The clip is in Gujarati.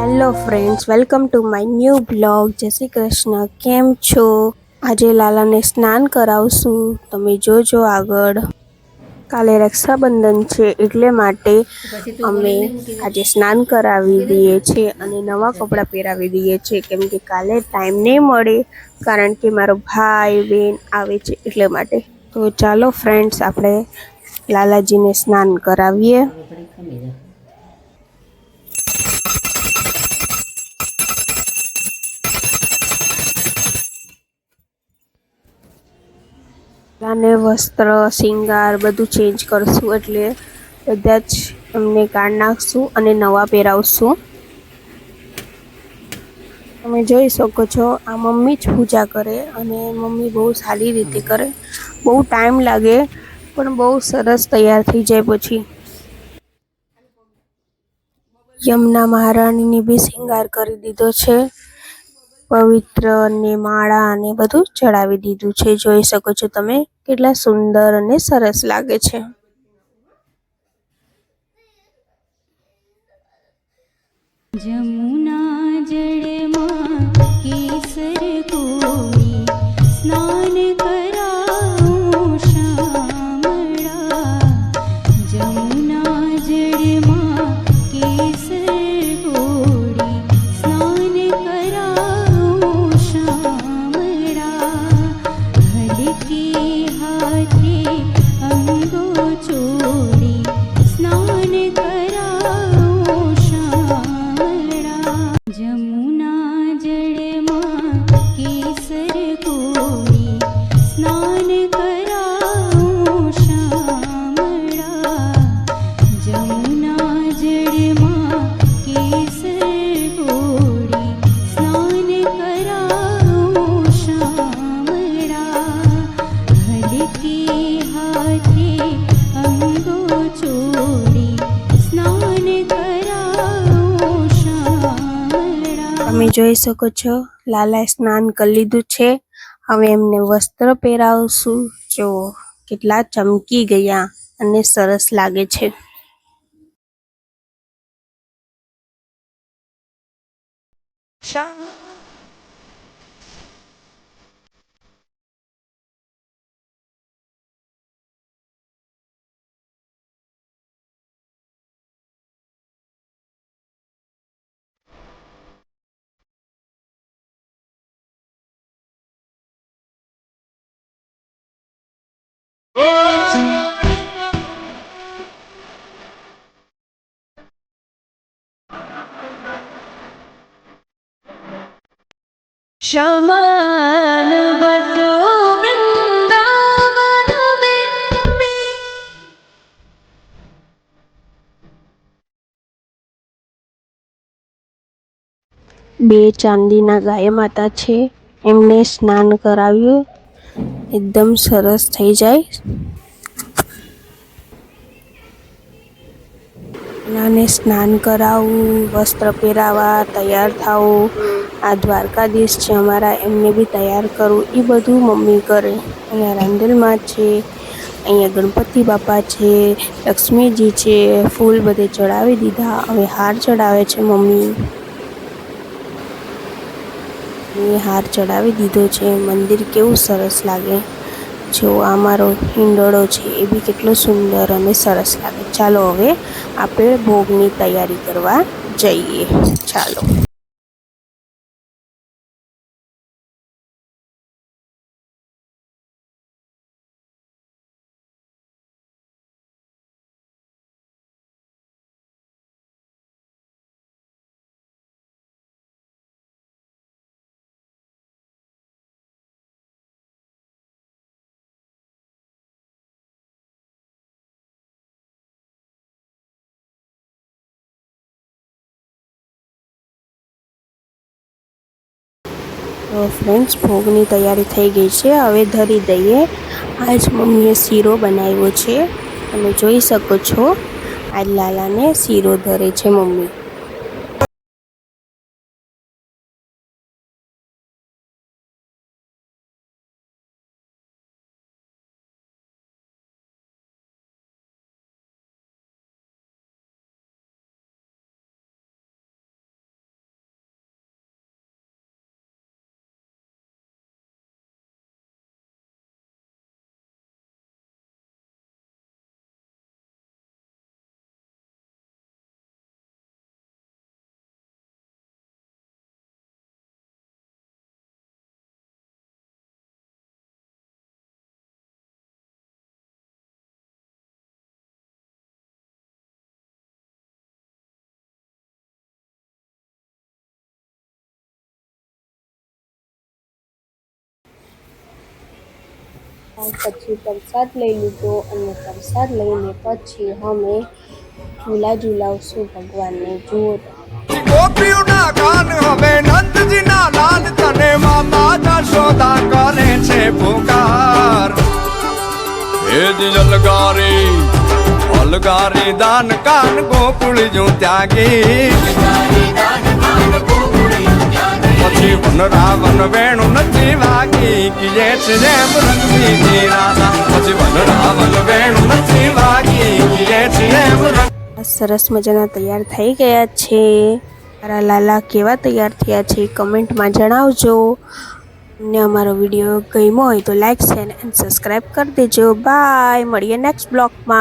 Hello friends welcome to my new blog જય શ્રી કૃષ્ણ. કેમ છો? આજે લાલાને સ્નાન કરાવશું. તમે જોજો આગળ. કાલે રક્ષાબંધન છે એટલે માટે અમે આજે સ્નાન કરાવી દઈએ છીએ અને નવા કપડાં પહેરાવી દઈએ છીએ. કેમ કે કાલે ટાઈમ નહીં મળે, કારણ કે મારો ભાઈ બહેન આવે છે એટલે માટે તો ચાલો ફ્રેન્ડ્સ આપણે લાલાજીને સ્નાન કરાવીએ. અને વસ્ત્ર, શિંગાર બધું ચેન્જ કરશું એટલે બધા જ એમને કાઢ નાખશું અને નવા પહેરાવશું. તમે જોઈ શકો છો, આ મમ્મી જ પૂજા કરે અને મમ્મી બહુ સારી રીતે કરે. બહુ ટાઈમ લાગે, પણ બહુ સરસ તૈયાર થઈ જાય પછી. યમુના મહારાણીને બી શિંગાર કરી દીધો છે. પવિત્ર અને માળા અને બધું ચડાવી દીધું છે. જોઈ શકો છો તમે કેટલા સુંદર અને સરસ લાગે છે. જમુના જળમાં કેસર કોરી તમે જોઈ શકો છો, લાલાએ સ્નાન કરી લીધું છે. હવે એમને વસ્ત્ર પહેરાવશું. જો કેટલા ચમકી ગયા અને સરસ લાગે છે. शमान बसो वृंदावन में બે ચાંદીના ગાય માતા છે એમને સ્નાન કરાવ્યું એકદમ સરસ થઈ જાય લાલાને સ્નાન કરાવવું વસ્ત્ર પહેરાવા, તૈયાર થવું. આ દ્વારકાધીશ છે, અમારા એમને બી તૈયાર કરવું એ બધું મમ્મી કરે. અહીંયા રાંદેલમાં છે, અહીંયા ગણપતિ બાપા છે, લક્ષ્મીજી છે, ફૂલ બધે ચડાવી દીધા. હવે હાર ચડાવે છે મમ્મી. હાર ચડાવી દીધો છે. મંદિર કેવું સરસ લાગે. જો આ મારો હિંડોળો છે એ બી કેટલો સુંદર અને સરસ લાગે. ચાલો હવે આપણે ભોગની તૈયારી કરવા જઈએ. ચાલો. તો ફ્રેન્ડ્સ ભોગની તૈયારી થઈ ગઈ છે. હવે ધરી દઈએ. આજ મમ્મીએ શીરો બનાવ્યો છે. તમે જોઈ શકો છો, આજ લાલાને શીરો ધરે છે મમ્મી. પછી પ્રસાદ લઈ લીધો અને પ્રસાદ લઈને પછી અમે ઝૂલા ઝૂલાવશું ભગવાનને જુઓ તો ગોપીઓના ગાન હવે નંદજીના લાલ તને માતા જશોદા કરે છે પુકાર હે જલગારી અલગારી દાન કાન ગોકુળ જો ત્યાગી પછી વન રાવણ વેણુ નથી વાગી. કીએ છે જેમ રંગબીજી રાધા પછી વન રાવણ વેણુ નથી વાગી. કીએ છે જેમ રંગ સરસ મજાના તૈયાર થઈ ગયા છે. મારા લાલા કેવા તૈયાર થયા છે કમેન્ટમાં જણાવજો. અને અમારો વીડિયો ગમ્યો હોય તો લાઈક, શેર એન્ડ સબસ્ક્રાઈબ કરી દેજો. બાય મળીએ નેક્સ્ટ બ્લોગમાં